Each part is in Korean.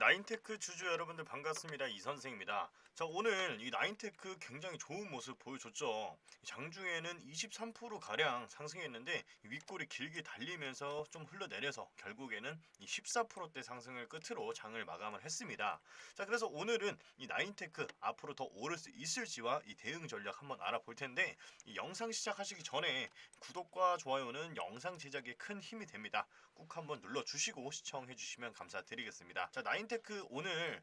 나인테크 주주 여러분들 반갑습니다. 이 선생입니다. 자, 오늘 이 나인테크 굉장히 좋은 모습 보여줬죠. 장중에는 23% 가량 상승했는데 이 윗골이 길게 달리면서 좀 흘러내려서 결국에는 이 14%대 상승을 끝으로 장을 마감을 했습니다. 자, 그래서 오늘은 이 나인테크 앞으로 더 오를 수 있을지와 이 대응 전략 한번 알아볼 텐데 이 영상 시작하시기 전에 구독과 좋아요는 영상 제작에 큰 힘이 됩니다. 꾹 한번 눌러주시고 시청해 주시면 감사드리겠습니다. 자, 나인 테크 오늘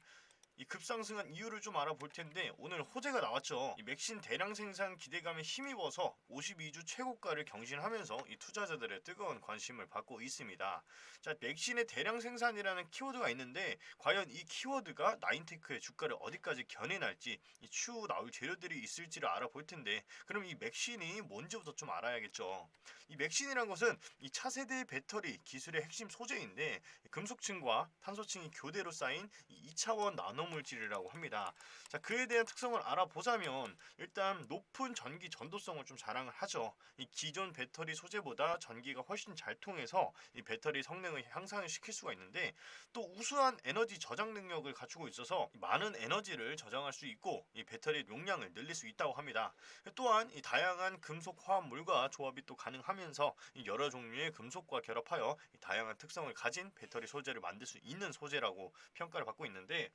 이 급상승한 이유를 좀 알아볼 텐데 오늘 호재가 나왔죠. 이 맥신 대량 생산 기대감에 힘입어서 52주 최고가를 경신하면서 이 투자자들의 뜨거운 관심을 받고 있습니다. 자, 맥신의 대량 생산이라는 키워드가 있는데 과연 이 키워드가 나인테크의 주가를 어디까지 견인할지 이 추후 나올 재료들이 있을지를 알아볼 텐데 그럼 이 맥신이 뭔지부터 좀 알아야겠죠. 이 맥신이란 것은 이 차세대 배터리 기술의 핵심 소재인데 금속층과 탄소층이 교대로 쌓인 이 2차원 나노 물질이라고 합니다. 자, 그에 대한 특성을 알아보자면 일단 높은 전기 전도성을 좀 자랑을 하죠. 이 기존 배터리 소재보다 전기가 훨씬 잘 통해서 이 배터리 성능을 향상을 시킬 수가 있는데 또 우수한 에너지 저장 능력을 갖추고 있어서 많은 에너지를 저장할 수 있고 이 배터리 용량을 늘릴 수 있다고 합니다. 또한 이 다양한 금속 화합물과 조합이 또 가능하면서 이 여러 종류의 금속과 결합하여 이 다양한 특성을 가진 배터리 소재를 만들 수 있는 소재라고 평가를 받고 있는데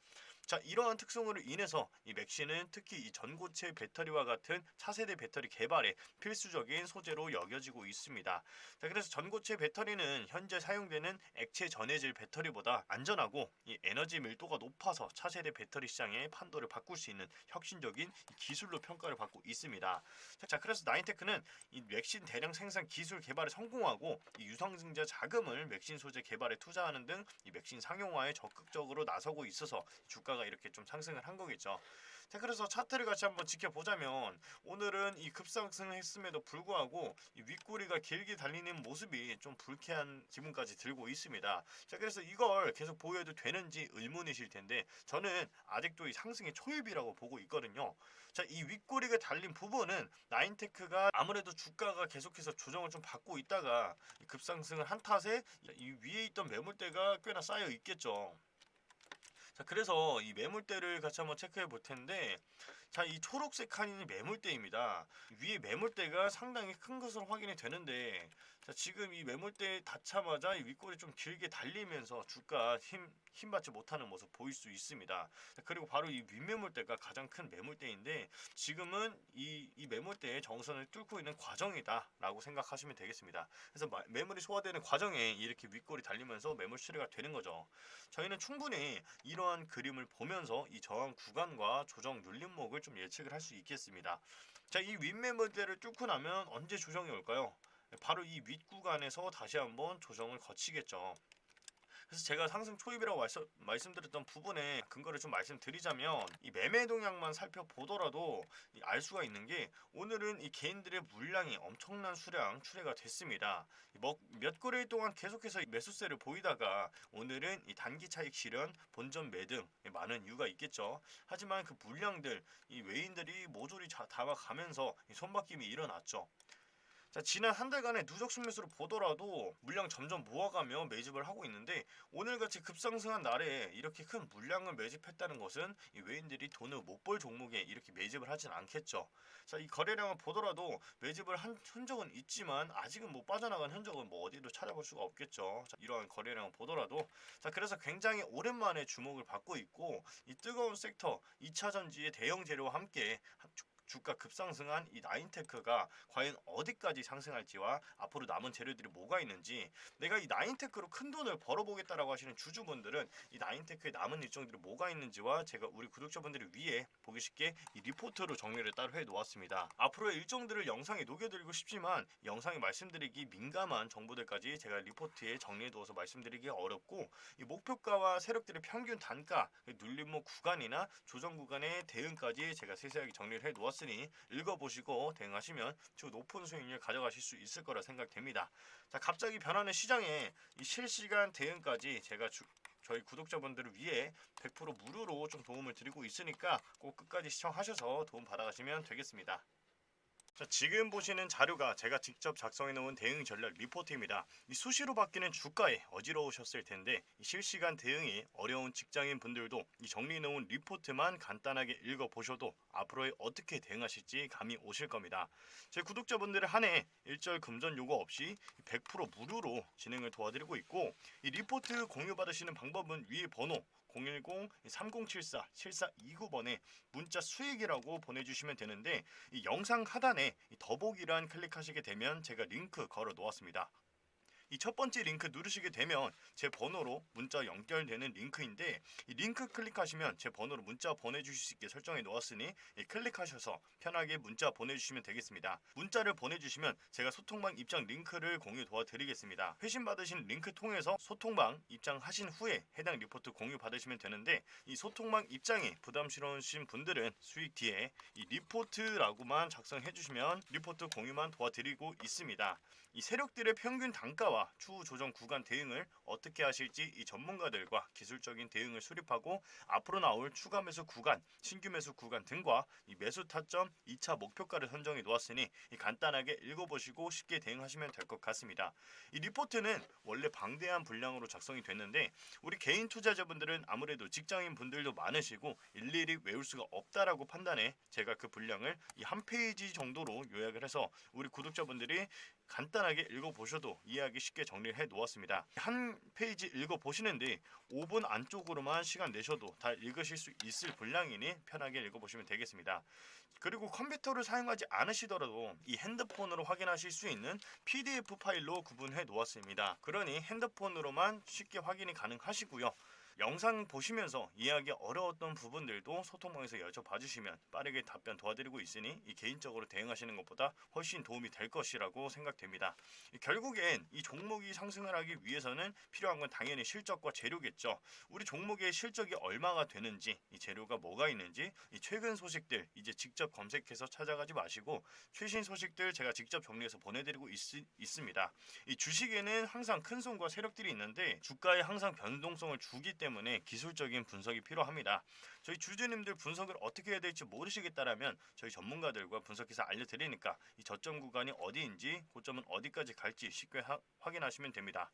자 이러한 특성으로 인해서 이 맥시는 특히 이 전고체 배터리와 같은 차세대 배터리 개발에 필수적인 소재로 여겨지고 있습니다. 자 그래서 전고체 배터리는 현재 사용되는 액체 전해질 배터리보다 안전하고 이 에너지 밀도가 높아서 차세대 배터리 시장의 판도를 바꿀 수 있는 혁신적인 이 기술로 평가를 받고 있습니다. 자 그래서 나인테크는 이 맥신 대량 생산 기술 개발에 성공하고 이 유상증자 자금을 맥신 소재 개발에 투자하는 등 이 맥신 상용화에 적극적으로 나서고 있어서 주가 가 이렇게 좀 상승을 한 거겠죠. 자 그래서 차트를 같이 한번 지켜보자면 오늘은 이 급상승을 했음에도 불구하고 이 윗꼬리가 길게 달리는 모습이 좀 불쾌한 기분까지 들고 있습니다. 자 그래서 이걸 계속 보여도 되는지 의문이실 텐데 저는 아직도 이 상승의 초입이라고 보고 있거든요. 자 이 윗꼬리가 달린 부분은 나인테크가 아무래도 주가가 계속해서 조정을 좀 받고 있다가 이 급상승을 한 탓에 이 위에 있던 매물대가 꽤나 쌓여 있겠죠. 자 그래서 이 매물대를 같이 한번 체크해 볼 텐데 자 이 초록색 칸이 매물대입니다. 위에 매물대가 상당히 큰 것으로 확인이 되는데 자 지금 이 매물대에 닿자마자 이 윗골이 좀 길게 달리면서 주가 힘 힘받지 못하는 모습 보일 수 있습니다 자, 그리고 바로 이 윗매물대가 가장 큰 매물대인데 지금은 이, 이 매물대의 정선을 뚫고 있는 과정이다라고 생각하시면 되겠습니다 그래서 마- 매물이 소화되는 과정에 이렇게 윗골이 달리면서 매물 수리가 되는 거죠 저희는 충분히 이러한 그림을 보면서 이 저항 구간과 조정 눌림목을 좀 예측을 할 수 있겠습니다. 자, 이 윗매물대를 뚫고 나면 언제 조정이 올까요? 바로 이 윗 구간에서 다시 한번 조정을 거치겠죠. 그래서 제가 상승 초입이라고 말씀, 말씀드렸던 부분에 근거를 좀 말씀드리자면 이 매매 동향만 살펴보더라도 이알 수가 있는 게 오늘은 이 개인들의 물량이 엄청난 수량 출회가 됐습니다. 이 먹- 몇 거래일 동안 계속해서 이 매수세를 보이다가 오늘은 이 단기 차익 실현, 본전 매등 많은 이유가 있겠죠. 하지만 그 물량들 이 외인들이 모조리 이 손바뀜이 일어났죠. 자 지난 한 달간의 누적 순매수를 보더라도 물량 점점 모아가며 매집을 하고 있는데 오늘같이 급상승한 날에 이렇게 큰 물량을 매집했다는 것은 이 외인들이 돈을 못 벌 종목에 이렇게 매집을 하진 않겠죠. 자 이 거래량을 보더라도 매집을 한 흔적은 있지만 아직은 못 빠져나간 흔적은 뭐 어디도 찾아볼 수가 없겠죠. 자, 이러한 거래량을 보더라도 자 그래서 굉장히 오랜만에 주목을 받고 있고 이 뜨거운 섹터 2차 전지의 대형 재료와 함께 주- 주가 급상승한 이 나인테크가 과연 어디까지 상승할지와 앞으로 남은 재료들이 뭐가 있는지 내가 이 나인테크로 큰 돈을 벌어보겠다라고 하시는 주주분들은 이 나인테크에 남은 일정들이 뭐가 있는지와 제가 우리 구독자분들을 위해 보기 쉽게 이 리포트로 정리를 따로 해 놓았습니다. 앞으로의 일정들을 영상에 녹여드리고 싶지만 영상에 말씀드리기 민감한 정보들까지 제가 리포트에 정리해 두어서 말씀드리기 어렵고 이 목표가와 세력들의 평균 단가, 그 눌림목 구간이나 조정 구간의 대응까지 제가 세세하게 정리를 해 놓았 으니 읽어보시고 대응하시면 주 높은 수익률 가져가실 수 있을 거라 생각됩니다. 자, 갑자기 변하는 시장에 이 실시간 대응까지 제가 주, 저희 구독자분들을 위해 100% 무료로 좀 도움을 드리고 있으니까 꼭 끝까지 시청하셔서 도움 받아가시면 되겠습니다. 자, 지금 보시는 자료가 제가 직접 작성해 놓은 대응 전략 리포트입니다. 이 수시로 바뀌는 주가에 어지러우셨을 텐데 이 실시간 대응이 어려운 직장인 분들도 이 정리해 놓은 리포트만 간단하게 읽어 보셔도 앞으로에 어떻게 대응하실지 감이 오실 겁니다. 제 구독자분들을 한해 일절 금전 요구 없이 100% 무료로 진행을 도와드리고 있고 이 리포트 공유 받으시는 방법은 위에 번호 010-3074-7429번에 문자 수익이라고 보내주시면 되는데 이 영상 하단에 이 더보기란 클릭하시게 되면 제가 링크 걸어 놓았습니다. 이 첫 번째 링크 누르시게 되면 제 번호로 문자 연결되는 링크인데 이 링크 클릭하시면 제 번호로 문자 보내주실 수 있게 설정해 놓았으니 이 클릭하셔서 편하게 문자 보내주시면 되겠습니다. 문자를 보내주시면 제가 소통방 입장 링크를 공유 도와드리겠습니다. 회신 받으신 링크 통해서 소통방 입장하신 후에 해당 리포트 공유 받으시면 되는데 이 소통방 입장이 부담스러우신 분들은 수익 뒤에 이 리포트라고만 작성해 주시면 리포트 공유만 도와드리고 있습니다. 이 세력들의 평균 단가와 추후 조정 구간 대응을 어떻게 하실지 이 전문가들과 기술적인 대응을 수립하고 앞으로 나올 추가 매수 구간, 신규 매수 구간 등과 이 매수 타점 2차 목표가를 선정해 놓았으니 이 간단하게 읽어보시고 쉽게 대응하시면 될 것 같습니다. 이 리포트는 원래 방대한 분량으로 작성이 됐는데 우리 개인 투자자분들은 아무래도 직장인 분들도 많으시고 일일이 외울 수가 없다라고 판단해 제가 그 분량을 이 한 페이지 정도로 요약을 해서 우리 구독자분들이 간단하게 읽어보셔도 이해하기 쉽게 정리를 해 놓았습니다. 한 페이지 읽어보시는데 5분 안쪽으로만 시간 내셔도 다 읽으실 수 있을 분량이니 편하게 읽어보시면 되겠습니다. 그리고 컴퓨터를 사용하지 않으시더라도 이 핸드폰으로 확인하실 수 있는 PDF 파일로 구분해 놓았습니다. 그러니 핸드폰으로만 쉽게 확인이 가능하시고요. 영상 보시면서 이해하기 어려웠던 부분들도 소통방에서 여쭤봐 주시면 빠르게 답변 도와드리고 있으니 이 개인적으로 대응하시는 것보다 훨씬 도움이 될 것이라고 생각됩니다. 이 결국엔 이 종목이 상승을 하기 위해서는 필요한 건 당연히 실적과 재료겠죠. 우리 종목의 실적이 얼마가 되는지, 이 재료가 뭐가 있는지, 이 최근 소식들 이제 직접 검색해서 찾아가지 마시고 최신 소식들 제가 직접 정리해서 보내드리고 있, 있습니다. 이 주식에는 항상 큰 손과 세력들이 있는데 주가에 항상 변동성을 주기 때문에 기술적인 분석이 필요합니다. 저희 주주님들 분석을 어떻게 해야 될지 모르시겠다라면 저희 전문가들과 분석해서 알려드리니까 이 저점 구간이 어디인지 고점은 어디까지 갈지 쉽게 하, 확인하시면 됩니다.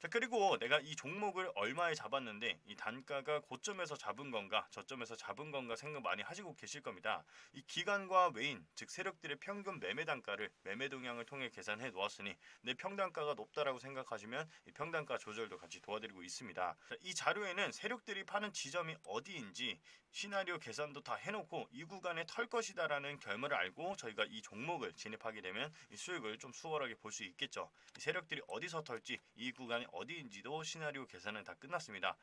자 그리고 내가 이 종목을 얼마에 잡았는데 이 단가가 고점에서 잡은 건가 저점에서 잡은 건가 생각 많이 하시고 계실 겁니다. 이 기간과 외인 즉 세력들의 평균 매매 단가를 매매 동향을 통해 계산해 놓았으니 내 평단가가 높다라고 생각하시면 이 평단가 조절도 같이 도와드리고 있습니다. 자, 이 자료에는 세력들이 파는 지점이 어디인지 시나리오 계산도 다 해놓고 이 구간에 털 것이다라는 결말을 알고 저희가 이 종목을 진입하게 되면 이 수익을 좀 수월하게 볼 수 있겠죠. 이 세력들이 어디서 털지 이 구간이 어디인지도 시나리오 계산은 다 끝났습니다.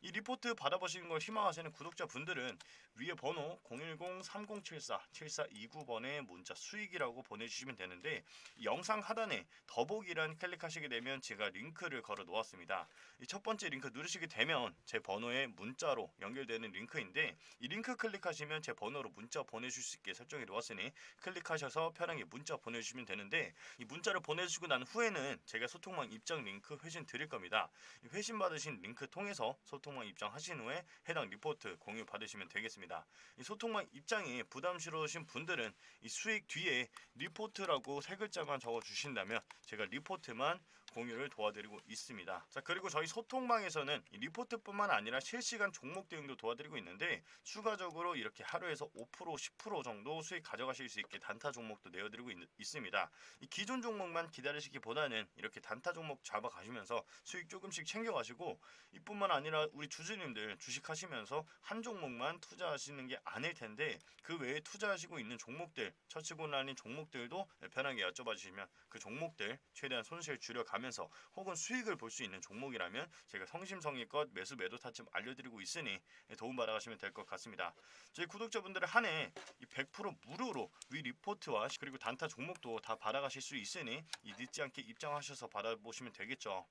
이 리포트 받아보시는 걸 희망하시는 구독자분들은 위에 번호 010-3074-7429번에 문자 수익이라고 보내주시면 되는데 영상 하단에 더보기란 클릭하시게 되면 제가 링크를 걸어 놓았습니다. 이 첫 번째 링크 누르시게 되면 제 번호에 문자로 연결되는 링크인데 이 링크 클릭하시면 제 번호로 문자 보내줄 수 있게 설정해 놓았으니 클릭하셔서 편하게 문자 보내주시면 되는데 이 문자를 보내주시고 난 후에는 제가 소통망 입장 링크 회신 드릴 겁니다. 이 회신 받으신 링크 통해서 소통 망 입장하신 후에 해당 리포트 공유 받으시면 되겠습니다. 이 소통망 입장이 부담스러우신 분들은 이 수익 뒤에 리포트라고 세 글자만 적어 주신다면 제가 리포트만 공유를 도와드리고 있습니다. 자 그리고 저희 소통방에서는 이 리포트뿐만 아니라 실시간 종목 대응도 도와드리고 있는데 추가적으로 이렇게 하루에서 5% 10% 정도 수익 가져가실 수 있게 단타 종목도 내어드리고 있, 습니다이 기존 종목만 기다리시기보다는 이렇게 단타 종목 잡아가시면서 수익 조금씩 챙겨가시고 이뿐만 아니라 우리 주주님들 주식하시면서 한 종목만 투자하시는 게 아닐 텐데 그 외에 투자하시고 있는 종목들 처치고 나닌 종목들도 편하게 여쭤봐 주시면 그 종목들 최대한 손실 줄여가 가면서 혹은 수익을 볼 수 있는 종목이라면 제가 성심성의껏 매수 매도 타점 알려드리고 있으니 도움 받아가시면 될 것 같습니다. 저희 구독자분들의 한 해 100% 무료로 위 리포트와 그리고 단타 종목도 다 받아가실 수 있으니 이 늦지 않게 입장하셔서 받아보시면 되겠죠.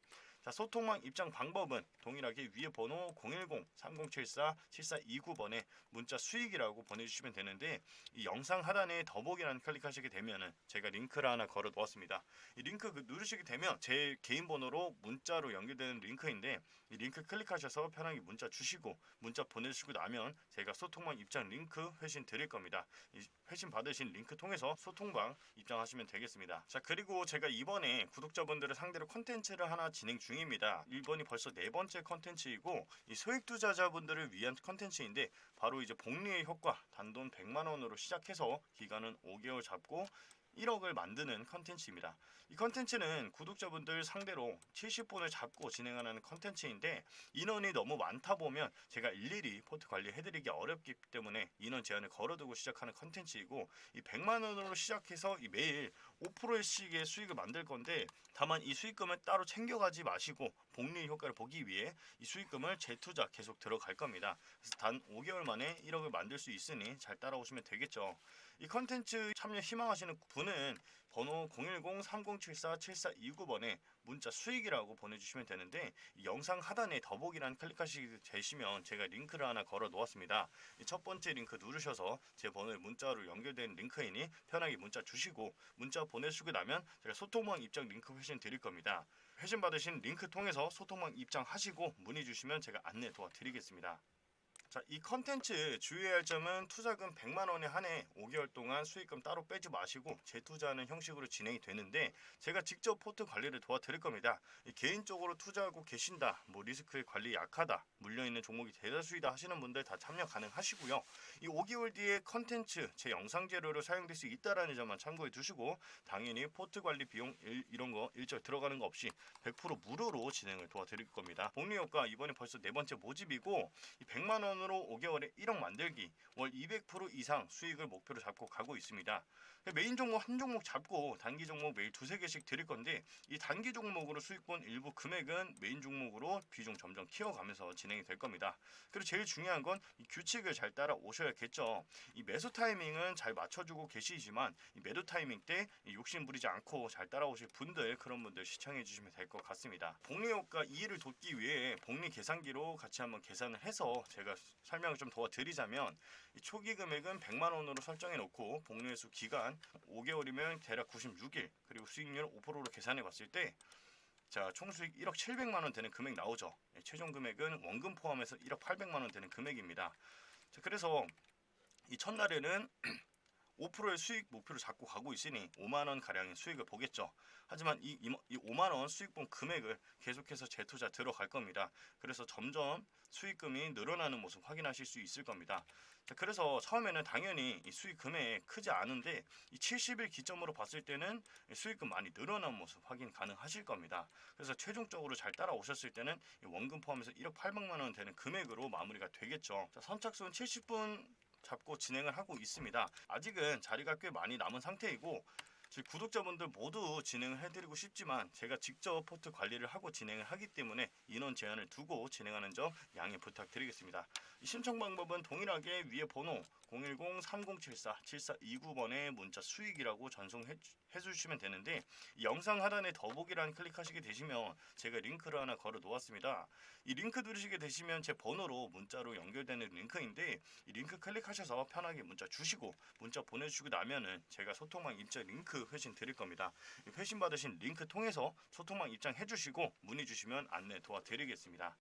자, 소통망 입장 방법은 동일하게 위에 번호 010-3074-7429번에 문자 수익이라고 보내주시면 되는데 이 영상 하단에 더보기란 클릭하시게 되면은 제가 링크를 하나 걸어 놓았습니다. 이 링크 그 누르시게 되면 제 개인 번호로 문자로 연결되는 링크인데 이 링크 클릭하셔서 편하게 문자 주시고 문자 보내주시고 나면 제가 소통방 입장 링크 회신 드릴 겁니다. 이 회신 받으신 링크 통해서 소통방 입장하시면 되겠습니다. 자 그리고 제가 이번에 구독자분들을 상대로 컨텐츠를 하나 진행 중입니다. 이번이 벌써 네 번째 컨텐츠이고 이 소액 투자자분들을 위한 컨텐츠인데 바로 이제 복리의 효과 단돈 100만 원으로 시작해서 기간은 5개월 잡고 1억을 만드는 컨텐츠입니다. 이 컨텐츠는 구독자분들 상대로 70분을 잡고 진행하는 컨텐츠인데 인원이 너무 많다 보면 제가 일일이 포트 관리해드리기 어렵기 때문에 인원 제한을 걸어두고 시작하는 컨텐츠이고 이 100만 원으로 시작해서 이 매일 5%씩의 수익을 만들 건데 다만 이 수익금을 따로 챙겨가지 마시고 복리 효과를 보기 위해 이 수익금을 재투자 계속 들어갈 겁니다. 그래서 단 5개월 만에 1억을 만들 수 있으니 잘 따라오시면 되겠죠. 이 컨텐츠 참여 희망하시는 분은 번호 010-3074-7429번에 문자 수익이라고 보내주시면 되는데 이 영상 하단에 더보기란 클릭하시게 되시면 제가 링크를 하나 걸어 놓았습니다. 이첫 번째 링크 누르셔서 제 번호에 문자로 연결된 링크이니 편하게 문자 주시고 문자 보내시고 나면 제가 소통망 입장 링크 회신 드릴 겁니다. 회신 받으신 링크 통해서 소통망 입장하시고 문의 주시면 제가 안내 도와드리겠습니다. 자, 이 컨텐츠 주의해야 할 점은 투자금 100만 원에 한해 5개월 동안 수익금 따로 빼지 마시고 재투자하는 형식으로 진행이 되는데 제가 직접 포트 관리를 도와드릴 겁니다. 이 개인적으로 투자하고 계신다, 뭐 리스크 관리 약하다, 물려 있는 종목이 대다수이다 하시는 분들 다 참여 가능하시고요. 이 5개월 뒤에 컨텐츠 제 영상 재료로 사용될 수 있다라는 점만 참고해 두시고 당연히 포트 관리 비용 일, 이런 거 일절 들어가는 거 없이 100% 무료로 진행을 도와드릴 겁니다. 복리 효과 이번에 벌써 네 번째 모집이고 이 100만 원 으로 5개월에 1억 만들기 월 200% 이상 수익을 목표로 잡고 가고 있습니다. 메인 종목 한 종목 잡고 단기 종목 매일 두세 개씩 드릴 건데 이 단기 종목으로 수익본 일부 금액은 메인 종목으로 비중 점점 키워가면서 진행이 될 겁니다. 그리고 제일 중요한 건이 규칙을 잘 따라 오셔야겠죠. 이 매수 타이밍은 잘 맞춰주고 계시지만 이 매도 타이밍 때이 욕심 부리지 않고 잘 따라오실 분들 그런 분들 시청해 주시면 될 것 같습니다. 복리 효과 이해를 돕기 위해 복리 계산기로 같이 한번 계산을 해서 제가 설명을 좀 도와드리자면 이 초기 금액은 100만 원으로 설정해 놓고 복리회수 기간 5개월이면 대략 96일 그리고 수익률 5%로 계산해 봤을 때 자, 총 수익 1억 700만 원 되는 금액 나오죠. 예, 최종 금액은 원금 포함해서 1억 800만 원 되는 금액입니다. 자, 그래서 이 첫날에는 5%의 수익 목표를 잡고 가고 있으니 5만 원 가량의 수익을 보겠죠. 하지만 이, 이, 이 5만 원 수익본 금액을 계속해서 재투자 들어갈 겁니다. 그래서 점점 수익금이 늘어나는 모습 확인하실 수 있을 겁니다. 자, 그래서 처음에는 당연히 이 수익 금액 크지 않은데 이 70일 기점으로 봤을 때는 이 수익금 많이 늘어난 모습 확인 가능하실 겁니다. 그래서 최종적으로 잘 따라오셨을 때는 이 원금 포함해서 1억 800만 원 되는 금액으로 마무리가 되겠죠. 자, 선착순 70분 잡고 진행을 하고 있습니다. 아직은 자리가 꽤 많이 남은 상태이고 구독자분들 모두 진행을 해드리고 싶지만 제가 직접 포트 관리를 하고 진행을 하기 때문에 인원 제한을 두고 진행하는 점 양해 부탁드리겠습니다. 이 신청 방법은 동일하게 위에 번호 010-3074-7429번에 문자 수익이라고 전송해 주- 해주시면 되는데 이 영상 하단에 더보기란 클릭하시게 되시면 제가 링크를 하나 걸어 놓았습니다. 이 링크 누르시게 되시면 제 번호로 문자로 연결되는 링크인데 이 링크 클릭하셔서 편하게 문자 주시고 문자 보내주시고 나면은 제가 소통망 입장 링크 회신 드릴 겁니다. 이 회신 받으신 링크 통해서 소통망 입장 해 주시고 문의 주시면 안내 도와드리겠습니다.